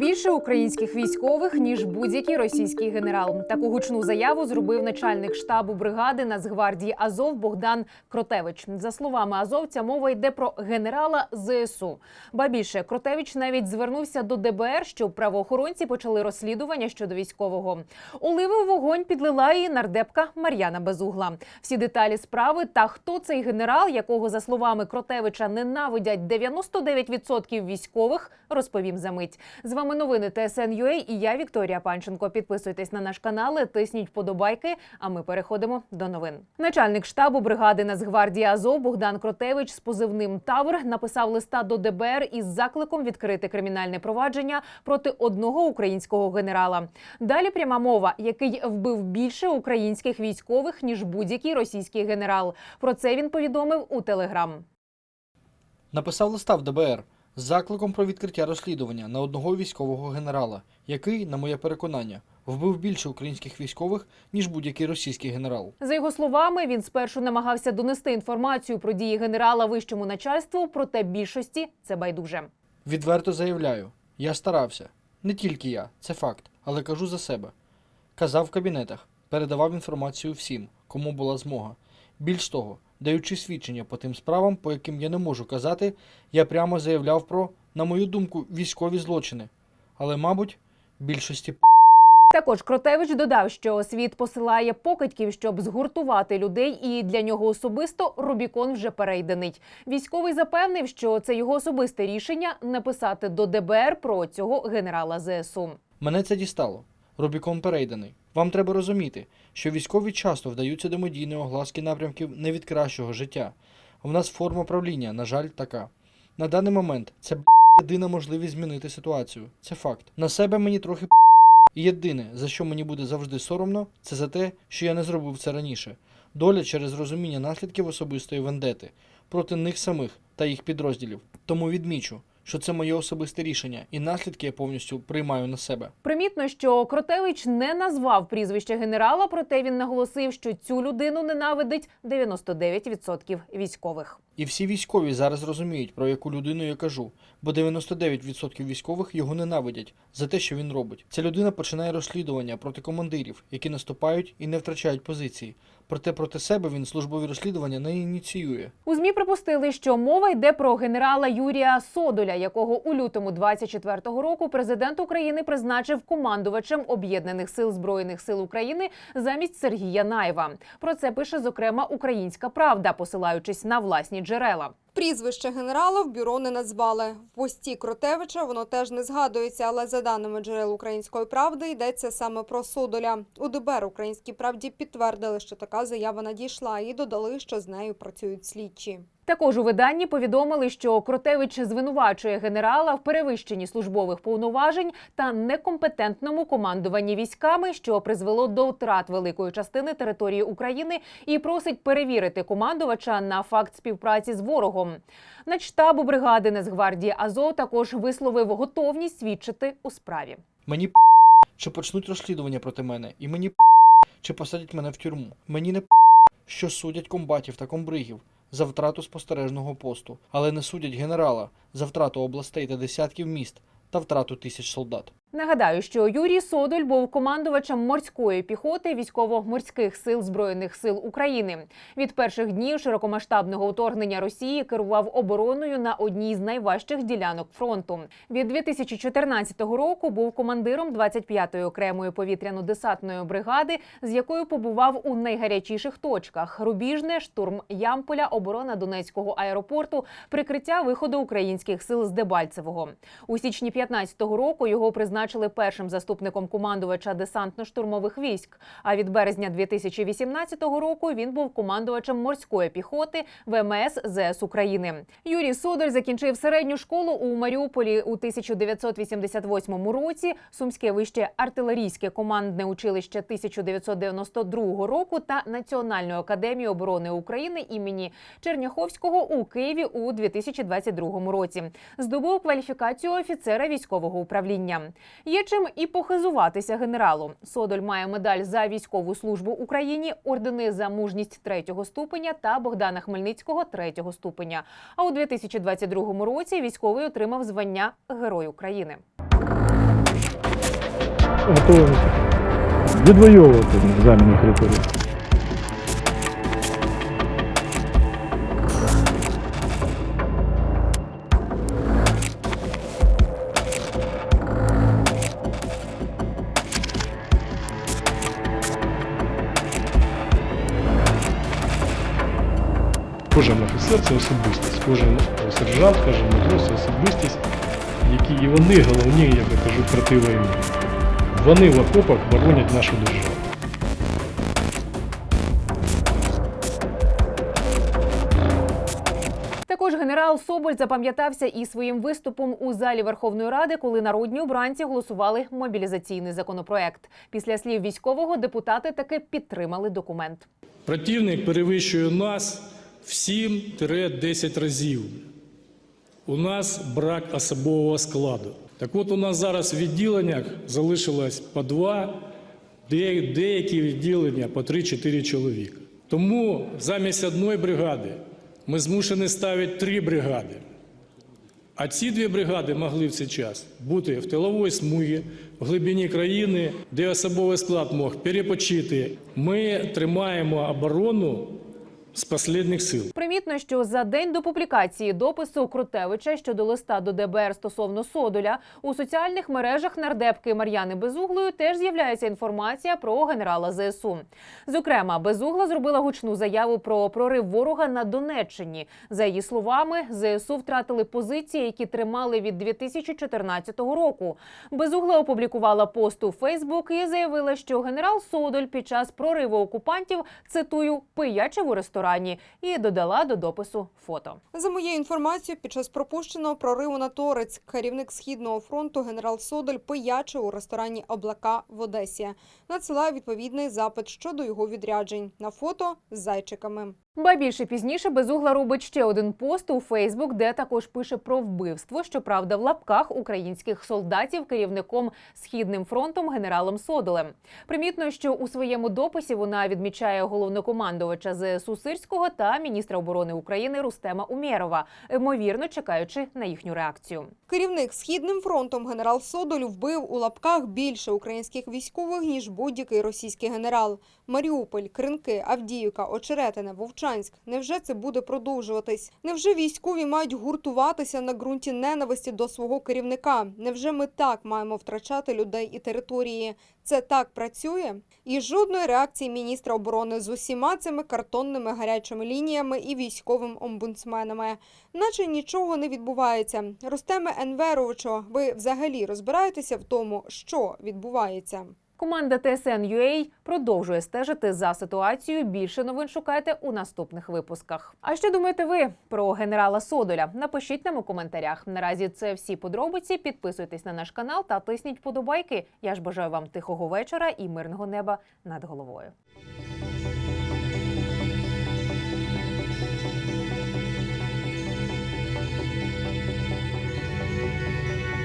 Більше українських військових ніж будь-який російський генерал. Таку гучну заяву зробив начальник штабу бригади Нацгвардії Азов Богдан Кротевич. За словами азовця, мова йде про генерала ЗСУ. Ба більше Кротевич навіть звернувся до ДБР, щоб правоохоронці почали розслідування щодо військового. Оливи вогонь підлила і нардепка Мар'яна Безугла. Всі деталі справи та хто цей генерал, якого за словами Кротевича ненавидять 99% військових, розповім за мить. З вами новини ТСН.UA і я Вікторія Панченко. Підписуйтесь на наш канал, тисніть вподобайки. А ми переходимо до новин. Начальник штабу бригади Нацгвардії Азов Богдан Кротевич з позивним Тавр написав листа до ДБР із закликом відкрити кримінальне провадження проти одного українського генерала. Далі пряма мова, який вбив більше українських військових ніж будь-який російський генерал. Про це він повідомив у Телеграм. Написав листа в ДБР з закликом про відкриття розслідування на одного військового генерала, який, на моє переконання, вбив більше українських військових, ніж будь-який російський генерал. За його словами, він спершу намагався донести інформацію про дії генерала вищому начальству, проте більшості це байдуже. Відверто заявляю, я старався. Не тільки я, це факт, але кажу за себе. Казав в кабінетах, передавав інформацію всім, кому була змога. Більш того, даючи свідчення по тим справам, по яким я не можу казати, я прямо заявляв про, на мою думку, військові злочини. Але, мабуть, більшості Також Кротевич додав, що світ посилає покидьків, щоб згуртувати людей, і для нього особисто Рубікон вже перейдений. Військовий запевнив, що це його особисте рішення написати до ДБР про цього генерала ЗСУ. Мене це дістало. Рубікон перейдений. Вам треба розуміти, що військові часто вдаються до медійної огласки напрямків не від кращого життя. У нас форма правління, на жаль, така. На даний момент це єдина можливість змінити ситуацію. Це факт. На себе мені трохи. І єдине, за що мені буде завжди соромно, це за те, що я не зробив це раніше. Доля через розуміння наслідків особистої вендети проти них самих та їх підрозділів. Тому відмічу, що це моє особисте рішення, і наслідки я повністю приймаю на себе. Примітно, що Кротевич не назвав прізвище генерала, проте він наголосив, що цю людину ненавидить 99% військових. І всі військові зараз розуміють, про яку людину я кажу, бо 99% військових його ненавидять за те, що він робить. Ця людина починає розслідування проти командирів, які наступають і не втрачають позиції. Проте проти себе він службові розслідування не ініціює. У змі припустили, що мова йде про генерала Юрія Содоля, якого у лютому 24-го року президент України призначив командувачем об'єднаних сил збройних сил України замість Сергія Наєва. Про це пише зокрема Українська Правда, посилаючись на власні джерела. Прізвище генерала в бюро не назвали. В пості Кротевича воно теж не згадується, але за даними джерел української правди йдеться саме про Содоля. У ДБР українській правді підтвердили, що така заява надійшла, і додали, що з нею працюють слідчі. Також у виданні повідомили, що Кротевич звинувачує генерала в перевищенні службових повноважень та некомпетентному командуванні військами, що призвело до втрат великої частини території України, і просить перевірити командувача на факт співпраці з ворогом. Начштабу бригади Нацгвардії Азов також висловив готовність свідчити у справі. Мені п***, що почнуть розслідування проти мене, і мені п***, чи посадять мене в тюрму. Мені не п***, що судять комбатів та комбригів за втрату спостережного посту, але не судять генерала за втрату областей та десятків міст та втрату тисяч солдат. Нагадаю, що Юрій Содоль був командувачем морської піхоти військово-морських сил збройних сил України. Від перших днів широкомасштабного вторгнення Росії керував обороною на одній з найважчих ділянок фронту. Від 2014 року був командиром 25-ї окремої повітряно-десантної бригади, з якою побував у найгарячіших точках: Рубіжне, штурм Ямполя, оборона Донецького аеропорту, прикриття виходу українських сил з Дебальцевого. У січні 15-го року його призначили першим заступником командувача десантно-штурмових військ. А від березня 2018 року він був командувачем морської піхоти ВМС ЗС України. Юрій Содоль закінчив середню школу у Маріуполі у 1988 році, Сумське вище артилерійське командне училище 1992 року та Національну академію оборони України імені Черняховського у Києві у 2022 році. Здобув кваліфікацію офіцера військового управління. Є чим і похизуватися генералу. Содоль має медаль за військову службу Україні, ордени за мужність третього ступеня та Богдана Хмельницького третього ступеня. А у 2022 році військовий отримав звання Герой України. Готовимося відвоювати заміну території. Кожен офіцер це особистість, кожен сержант, кожен матрос це особистість, які і вони головні, як я кажу, проти війни. Вони в окопах боронять нашу державу. Також генерал Соболь запам'ятався і своїм виступом у залі Верховної Ради, коли народні обранці голосували мобілізаційний законопроект. Після слів військового депутати таки підтримали документ. Противник перевищує нас в 7-10 разів. У нас брак особового складу. Так от у нас зараз в відділеннях залишилось по два, деякі відділення по 3-4 чоловіка. Тому замість одної бригади ми змушені ставити три бригади. А ці дві бригади могли в цей час бути в тиловій смугі, в глибині країни, де особовий склад мог перепочити. Ми тримаємо оборону з останніх сил. Примітно, що за день до публікації допису Крутевича щодо листа до ДБР стосовно Содоля у соціальних мережах нардепки Мар'яни Безуглою теж з'являється інформація про генерала ЗСУ. Зокрема, Безугла зробила гучну заяву про прорив ворога на Донеччині. За її словами, ЗСУ втратили позиції, які тримали від 2014 року. Безугла опублікувала пост у Фейсбук і заявила, що генерал Содоль під час прориву окупантів цитую пиячив у ресторані і додала до допису фото. За моєю інформацією, під час пропущеного прориву на Торець керівник східного фронту генерал Содоль пиячив у ресторані Облака в Одесі. Надсилає відповідний запит щодо його відряджень на фото з зайчиками. Ба більше пізніше безугла робить ще один пост у Фейсбук, де також пише про вбивство, щоправда, в лапках українських солдатів керівником східним фронтом генералом Содолем. Примітно, що у своєму дописі вона відмічає головнокомандувача ЗСУ Сирського та міністра оборони України Рустема Умєрова, ймовірно чекаючи на їхню реакцію. Керівник східним фронтом генерал Содоль вбив у лапках більше українських військових ніж будь-який російський генерал. Маріуполь, Кринки, Авдіївка, Очеретине, Вовчанськ. Невже це буде продовжуватись? Невже військові мають гуртуватися на ґрунті ненависті до свого керівника? Невже ми так маємо втрачати людей і території? Це так працює? І жодної реакції міністра оборони з усіма цими картонними гарячими лініями і військовим омбудсменами. Наче нічого не відбувається. Ростеме Енверовичу, ви взагалі розбираєтеся в тому, що відбувається? Команда TSN.UA продовжує стежити за ситуацією. Більше новин шукайте у наступних випусках. А що думаєте ви про генерала Содоля? Напишіть нам у коментарях. Наразі це всі подробиці. Підписуйтесь на наш канал та тисніть подобайки. Я ж бажаю вам тихого вечора і мирного неба над головою.